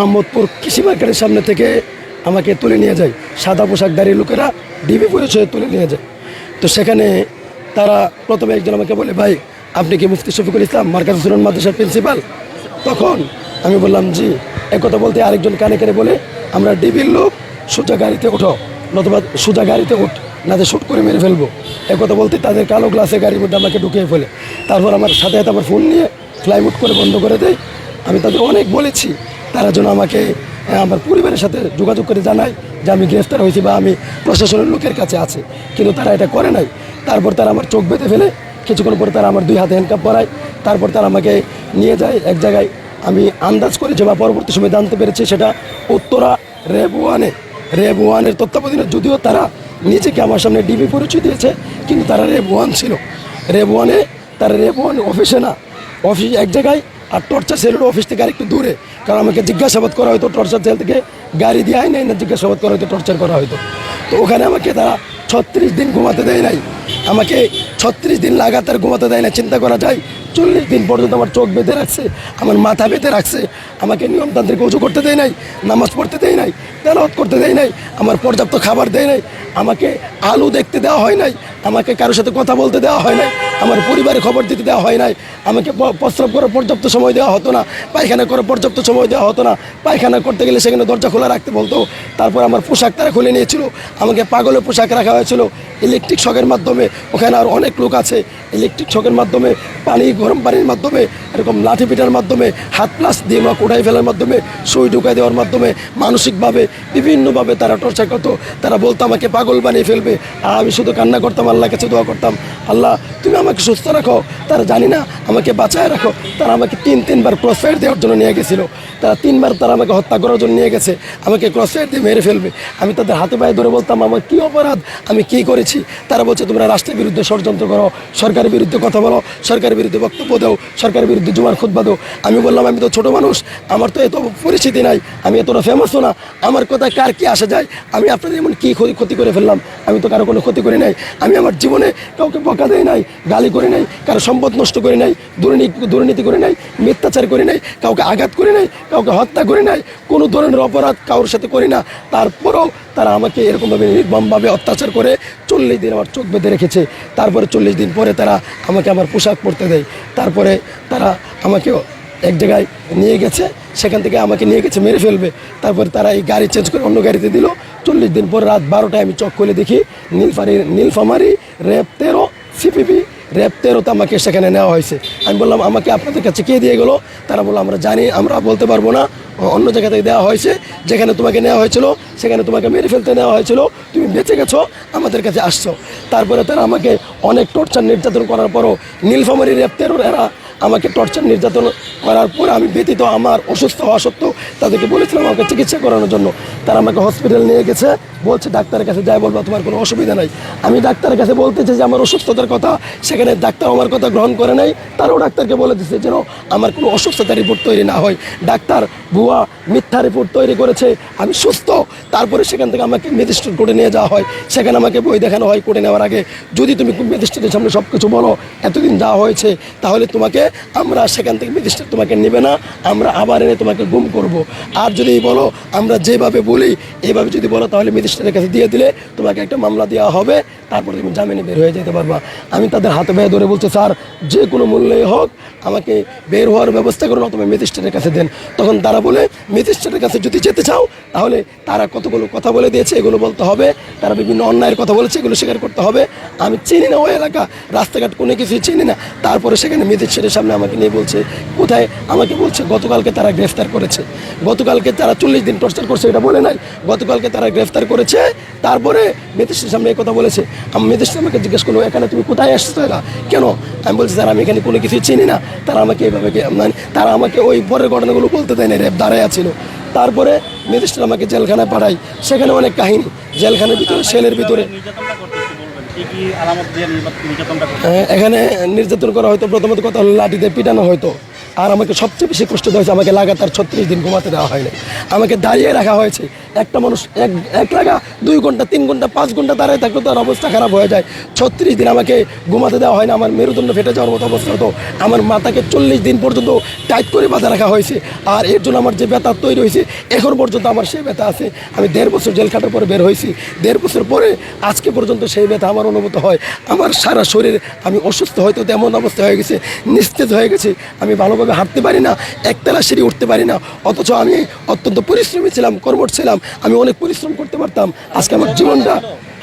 মোহাম্মদপুর কৃষি মার্কেটের সামনে থেকে আমাকে তুলে নিয়ে যায়। সাদা পোশাকধারী লোকেরা ডিবি পরিচয়ে তুলে নিয়ে যায়। তো সেখানে তারা প্রথমে একজন আমাকে বলে, ভাই, আপনি কি মুফতি শফিকুল ইসলাম মার্কাজ হুসুরন মাদ্রাসার প্রিন্সিপাল? তখন আমি বললাম, জি। একথা বলতে আরেকজন কানে কানে বলে, আমরা ডিবির লোক, সোজা গাড়িতে ওঠো নতুবা সোজা গাড়িতে উঠ নাতে শ্যুট করে মেরে ফেলব। একথা বলতে তাদের কালো গ্লাসে গাড়ির মধ্যে আমাকে ঢুকিয়ে ফেলে। তারপর আমার সাথে সাথে আমার ফোন নিয়ে ফ্লাইমুট করে বন্ধ করে দেয়। আমি তাদের অনেক বলেছি তারা যেন আমাকে আমার পরিবারের সাথে যোগাযোগ করে জানায় যে আমি গ্রেফতার হয়েছি বা আমি প্রশাসনের লোকের কাছে আছে। কিন্তু তারা এটা করে নাই। তারপর তারা আমার চোখ বেঁধে ফেলে। কিছুক্ষণ পরে তারা আমার দুই হাতে হ্যান্ডকাপ পরায়। তারপর তারা আমাকে নিয়ে যায় এক জায়গায়। আমি আন্দাজ করেছি বা পরবর্তী সময় জানতে পেরেছি সেটা উত্তরা রেব ওয়ানে। রেব ওয়ানের তত্ত্বাবধানে যদিও তারা নিজেকে আমার সামনে ডিবি পরিচয় দিয়েছে, কিন্তু তারা রেব ওয়ান ছিল। রেব ওয়ানে, তারা রেব ওয়ান অফিসে না। অফিস এক জায়গায় আর টর্চার সেলের অফিস থেকে আরেকটু দূরে। কারণ আমাকে জিজ্ঞাসাবাদ করা হয়তো টর্চার সেল থেকে গাড়ি দিয়ে আয় নাই না জিজ্ঞাসাবাদ করা হয়তো টর্চার করা হয়তো। তো ওখানে আমাকে তারা ছত্রিশ দিন ঘুমাতে দেয় নাই। আমাকে ছত্রিশ দিন লাগাতার ঘুমাতে দেয় না, চিন্তা করা যায়। চল্লিশ দিন পর্যন্ত আমার চোখ বেঁধে রাখছে, আমার মাথা বেঁধে রাখছে, আমাকে নিয়মতান্ত্রিক উঁচু করতে দেয় নাই, নামাজ পড়তে দেয় নাই, তেলাওয়াত করতে দেয় নাই, আমার পর্যাপ্ত খাবার দেয় নাই, আমাকে আলু দেখতে দেওয়া হয় নাই, আমাকে কারোর সাথে কথা বলতে দেওয়া হয় নাই, আমার পরিবারের খবর দিতে দেওয়া হয় নাই, আমাকে প্রস্রাব করার পর্যাপ্ত সময় দেওয়া হতো না, পায়খানা করার পর্যাপ্ত সময় দেওয়া হতো না, পায়খানা করতে গেলে সেখানে দরজা খোলা রাখতে বলতো, তারপর আমার পোশাক তারা খুলে নিয়েছিল, আমাকে পাগলের পোশাক রাখা হয়েছিল ইলেকট্রিক শখের মাধ্যমে ওখানে আর অনেক লোক আছে ইলেকট্রিক শকের মাধ্যমে, পানি, গরম পানির মাধ্যমে, এরকম লাঠি পিটার মাধ্যমে, হাত প্লাস দিয়ে নখ উঠাই ফেলার মাধ্যমে, সুই ঢুকাই দেওয়ার মাধ্যমে, মানসিকভাবে, বিভিন্নভাবে তারা টর্চার করতো। তারা বলতো, আমাকে পাগল বানিয়ে ফেলবে। আর আমি শুধু কান্না করতাম আল্লাহ কাছে দোয়া করতাম, আল্লাহ, তুমি আমাকে সুস্থ রাখো। তারা জানি না, আমাকে বাঁচায় রাখো। তারা আমাকে তিন, তিনবার ক্রসফায়ার দেওয়ার জন্য নিয়ে গেছিল। তারা তিনবার তারা আমাকে হত্যা করার জন্য নিয়ে গেছে। আমাকে ক্রসফায়ার দিয়ে মেরে ফেলবে। আমি তাদের হাতে পায়ে ধরে বলতাম, আমার কী অপরাধ? আমি কী করেছি? তারা বলছে, তোমরা রাষ্ট্রের বিরুদ্ধে ষড়যন্ত্র করো, সরকারের বিরুদ্ধে কথা বলো, সরকারের বিরুদ্ধে বক্তব্য দাও, সরকারের বিরুদ্ধে জুমার খুদ্া দাও। আমি বললাম, আমি তো ছোট মানুষ, আমার তো এত পরিচিতি নাই, আমি এতটা ফেমাসও না, আমার কথা কার কি আসা যায়? আমি আপনাদের এমন কী ক্ষতি ক্ষতি করে ফেললাম? আমি তো কারও কোনো ক্ষতি করি নাই। আমি আমার জীবনে কাউকে বকা দেয় নাই, গালি করি নাই, কারও সম্পদ নষ্ট করি নাই, দুর্নীতি দুর্নীতি করে নাই, মিথ্যাচার করি নাই, কাউকে আঘাত করি নাই, কাউকে হত্যা করি নাই, কোনো ধরনের অপরাধ কারোর সাথে করি না। তারপরেও তারা আমাকে এরকমভাবে নির্মমভাবে অত্যাচার করে চল্লিশ দিন আমার চোখ বেঁধে রেখেছে। তারপরে চল্লিশ দিন পরে তারা আমাকে আমার পোশাক পরতে দেয়। তারপরে তারা আমাকে এক জায়গায় নিয়ে গেছে। সেখান থেকে আমাকে নিয়ে গেছে, মেরে ফেলবে। তারপরে তারা এই গাড়ি চেঞ্জ করে অন্য গাড়িতে দিল। চল্লিশ দিন পর রাত বারোটায় আমি চোখ খুলে দেখি, নীলফারি নীলফামারি রেপ তেরো, সিপিবি র্যাব তেরোতে আমাকে সেখানে নেওয়া হয়েছে। আমি বললাম, আমাকে আপনাদের কাছে কে দিয়ে গেলো? তারা বলল, আমরা জানি, আমরা বলতে পারব না। অন্য জায়গা থেকে দেওয়া হয়েছে। যেখানে তোমাকে নেওয়া হয়েছিল, সেখানে তোমাকে মেরে ফেলতে নেওয়া হয়েছিল। তুমি বেঁচে গেছো, আমাদের কাছে আসছো। তারপরে তারা আমাকে অনেক টর্চার নির্যাতন করার পরও নীলফামারি র্যাব তেরোর এরা আমাকে টর্চার নির্যাতন করার পর আমি ব্যতীত আমার অসুস্থ হওয়া সত্ত্বেও তাদেরকে বলেছিলাম আমাকে চিকিৎসা করানোর জন্য। তারা আমাকে হসপিটাল নিয়ে গেছে, বলছে, ডাক্তারের কাছে যাই বলব, তোমার কোনো অসুবিধা নাই। আমি ডাক্তারের কাছে বলতেছি যে, আমার অসুস্থতার কথা সেখানে ডাক্তার আমার কথা গ্রহণ করে নাই। তারাও ডাক্তারকে বলে দিচ্ছে যেন আমার কোনো অসুস্থতার রিপোর্ট তৈরি না হয়। ডাক্তার, ভুয়া, মিথ্যা রিপোর্ট তৈরি করেছে, আমি সুস্থ। তারপরে সেখান থেকে আমাকে ম্যাজিস্ট্রেট কোর্টে নিয়ে যাওয়া হয়। সেখানে আমাকে বই দেখানো হয় কোর্টে নেওয়ার আগে, যদি তুমি ম্যাজিস্ট্রেটের সামনে সব কিছু বলো, এতদিন যাওয়া হয়েছে, তাহলে তোমাকে আমরা সেখান থেকে মিনিস্টার তোমাকে নেবে না, আমরা আবার এনে তোমাকে গুম করব। আর যদি বলো, আমরা যেভাবে বলি এইভাবে যদি বলো, তাহলে মিনিস্টারের কাছে দিয়ে দিলে তোমাকে একটা মামলা দেওয়া হবে তারপরে তুমি জামিনে বের হয়ে যেতে পারবা। আমি তাদের হাতে বেয়ে ধরে বলছি, স্যার, যে কোনো মূল্যেই হোক আমাকে বের হওয়ার ব্যবস্থা করুন অথবা ম্যাজিস্ট্রেটের কাছে দেন। তখন তারা বলে, ম্যাজিস্ট্রেটের কাছে যদি যেতে চাও, তাহলে তারা কতগুলো কথা বলে দিয়েছে, এগুলো বলতে হবে। তারা বিভিন্ন অন্যায়ের কথা বলেছে, এগুলো স্বীকার করতে হবে। আমি চিনি না ওই এলাকা, রাস্তাঘাট কোনো কিছুই চিনি না। তারপরে সেখানে ম্যাজিস্ট্রেটের সামনে আমাকে নিয়ে বলছে, কোথায়? আমাকে বলছে, গতকালকে তারা গ্রেফতার করেছে। গতকালকে তারা চল্লিশ দিন টর্চার করছে, এটা বলে নাই। গতকালকে তারা গ্রেফতার করেছে তারপরে ম্যাজিস্ট্রেটের সামনে এই কথা বলেছে। আমি ম্যাজিস্ট্রেট আমাকে জিজ্ঞেস করল এখানে তুমি কোথায় আসছো এরা কেন? আমি বলছি স্যার আমি এখানে কোনো কিছুই চিনি না। তারা আমাকে এইভাবে মানে তারা আমাকে ওই পরের ঘটনাগুলো বলতে দেয় না র্যাব দাঁড়ায় ছিল তারপরে ম্যাজিস্ট্রেট আমাকে জেলখানায় পাঠায়। সেখানে অনেক কাহিনী। জেলখানার ভিতরে সেলের ভিতরে। হ্যাঁ, এখানে নির্যাতন করা হয়তো প্রথমত কথা হলো লাঠিতে পিটানো হয়তো। আর আমাকে সবচেয়ে বেশি কষ্ট দেওয়া হয়েছে, আমাকে লাগাতার ছত্রিশ দিন ঘুমাতে দেওয়া হয়নি আমাকে দাঁড়িয়ে রাখা হয়েছে। একটা মানুষ এক এক লাগা, দুই ঘণ্টা, তিন ঘণ্টা, পাঁচ ঘণ্টা দাঁড়িয়ে থাকলে তার অবস্থা খারাপ হয়ে যায়। ছত্রিশ দিন আমাকে ঘুমাতে দেওয়া হয় না আমার মেরুদণ্ড ফেটে যাওয়ার মতো অবস্থা হতো। আমার মাথাকে চল্লিশ দিন পর্যন্ত টাইট করে বাঁধা রাখা হয়েছে। আর এর জন্য আমার যে ব্যথা তৈরি হয়েছে, এখন পর্যন্ত আমার সেই ব্যথা আছে। আমি দেড় বছর জেল খাটার পরে বের হয়েছি। দেড় বছর পরে আজকে পর্যন্ত সেই ব্যথা আমার অনুভূত হয়। আমার সারা শরীর, আমি অসুস্থ হয়তো তেমন অবস্থা হয়ে গেছে, নিস্তেজ হয়ে গেছে। আমি ভালোভাবে হাঁটতে পারি না, একতলা সিঁড়ি উঠতে পারি না, অথচ আমি অত্যন্ত পরিশ্রমী ছিলাম, কর্মঠ ছিলাম, আমি অনেক পরিশ্রম করতে পারতাম, আজকে আমার জীবনটা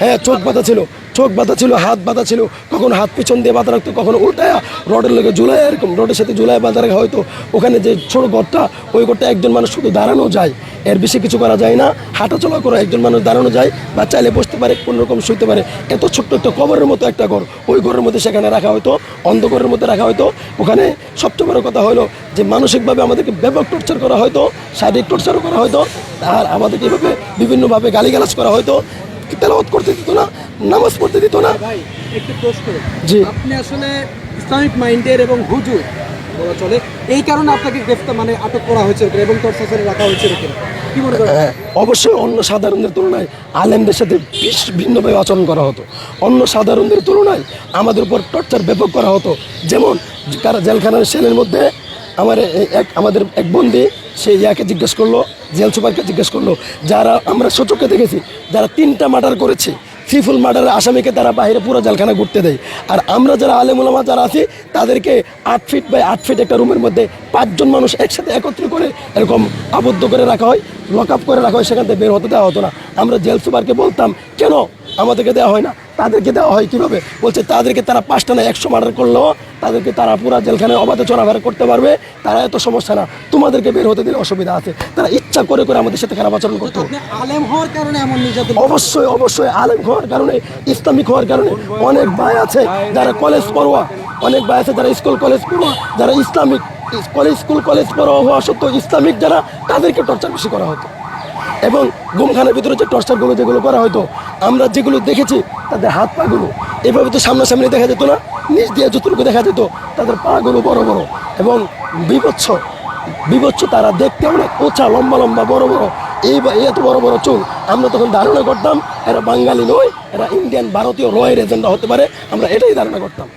হ্যাঁ চোখ বাঁধা ছিল, চোখ বাঁধা ছিল, হাত বাঁধা ছিল। কখনো হাত পিছন দিয়ে বাঁধা রাখতো, কখনো উল্টায়া। রডের লোকে ঝুলাই এরকম রডের সাথে ঝুলাই বাঁধা রাখা হয়তো। ওখানে যে ছোট ঘরটা, ওই ঘরটা একজন মানুষ শুধু দাঁড়ানো যায়। এর বেশি কিছু করা যায় না। হাঁটা চলা করে একজন মানুষ দাঁড়ানো যায় বা চাইলে বসতে পারে, কোনো রকম শুইতে পারে। এত ছোট্ট একটা কবরের মতো একটা ঘর, ওই ঘরের মধ্যে সেখানে রাখা হয়তো, অন্ধকারের মধ্যে রাখা হয়তো। ওখানে সবচেয়ে বড় কথা হলো যে, মানসিকভাবে আমাদেরকে ব্যাপক টর্চার করা হয়তো, শারীরিক টর্চারও করা হয়তো, আর আমাদেরকে এভাবে বিভিন্নভাবে গালিগালাজ করা হয়তো। তেলাওয়াত করতে দিত না? নামাজ পড়তে দিত না? ভাই একটু প্রশ্ন। জি। আপনি আসলে ইসলামিক মাইন্ডের এবং হুজুর বলা চলে এই কারণে আপনাকে গ্রেফতার মানে আটক করা হয়েছে এবং টর্চারে রাখা হয়েছে কি মনে করেন? হ্যাঁ, অবশ্যই অন্য সাধারণদের তুলনায় আলেমদের সাথে বিশ- ভিন্নভাবে আচরণ করা হতো। অন্য সাধারণদের তুলনায় আমাদের উপর টর্চার ব্যাপক করা হতো। যেমন কারা জেলখানার সেলের মধ্যে আমার এক আমাদের এক বন্দি সে ইয়াকে জিজ্ঞেস করল, জেল সুপারকে জিজ্ঞেস করল, যারা আমরা সচক্ষে দেখেছি, যারা তিনটা মার্ডার করেছে, ফিফুল মার্ডারের আসামিকে তারা বাইরে পুরো জেলখানা ঘুরতে দেয়। আর আমরা যারা আলেমুলামা যারা আছি, তাদেরকে আট ফিট বাই আট ফিট একটা রুমের মধ্যে পাঁচজন মানুষ একসাথে একত্র করে এরকম আবদ্ধ করে রাখা হয় লক আপ করে রাখা হয়, সেখান থেকে বের হতে দেওয়া হতো না। আমরা জেল সুপারকে বলতাম, কেন? আমাদেরকে দেওয়া হয় না। তাদেরকে দেওয়া হয় কীভাবে? বলছে তাদেরকে তারা পাঁচটা না একশো মার্ডার করলেও তাদেরকে তারা পুরা জেলখানায় অবাধে চলাফেরা করতে পারবে তারা এত সমস্যা না। তোমাদেরকে বের হতে দিলে অসুবিধা আছে। তারা ইচ্ছা করে করে আমাদের সাথে খারাপ আচরণ করতো। আলেম হওয়ার কারণে এমন নির্যাতন অবশ্যই অবশ্যই আলেম হওয়ার কারণে ইসলামিক হওয়ার কারণে অনেক ভাই আছে যারা কলেজ পড়ুয়া অনেক ভাই আছে যারা স্কুল কলেজ পড়ুয়া যারা ইসলামিক কলেজ স্কুল কলেজ পড়ুয়া হওয়া সত্ত্বেও ইসলামিক যারা তাদেরকে টর্চার বেশি করা হতো। এবং গুমখানার ভিতরে যে টর্চারগুলো যেগুলো করা হতো আমরা যেগুলো দেখেছি, তাদের হাত পাগুলো এভাবে তো সামনাসামনি দেখা যেত না, নিচ দিয়ে যতটুকু দেখা যেত, তাদের পাগুলো বড় বড়। এবং বিভৎস বিভৎস তারা দেখতে অনেক উঁচা লম্বা লম্বা, বড় বড়। এই এত বড় বড় চুল, আমরা তখন ধারণা করতাম, এরা বাঙালি নয়, এরা ইন্ডিয়ান, ভারতীয়, রয়ের এজেন্ডা হতে পারে, আমরা এটাই ধারণা করতাম।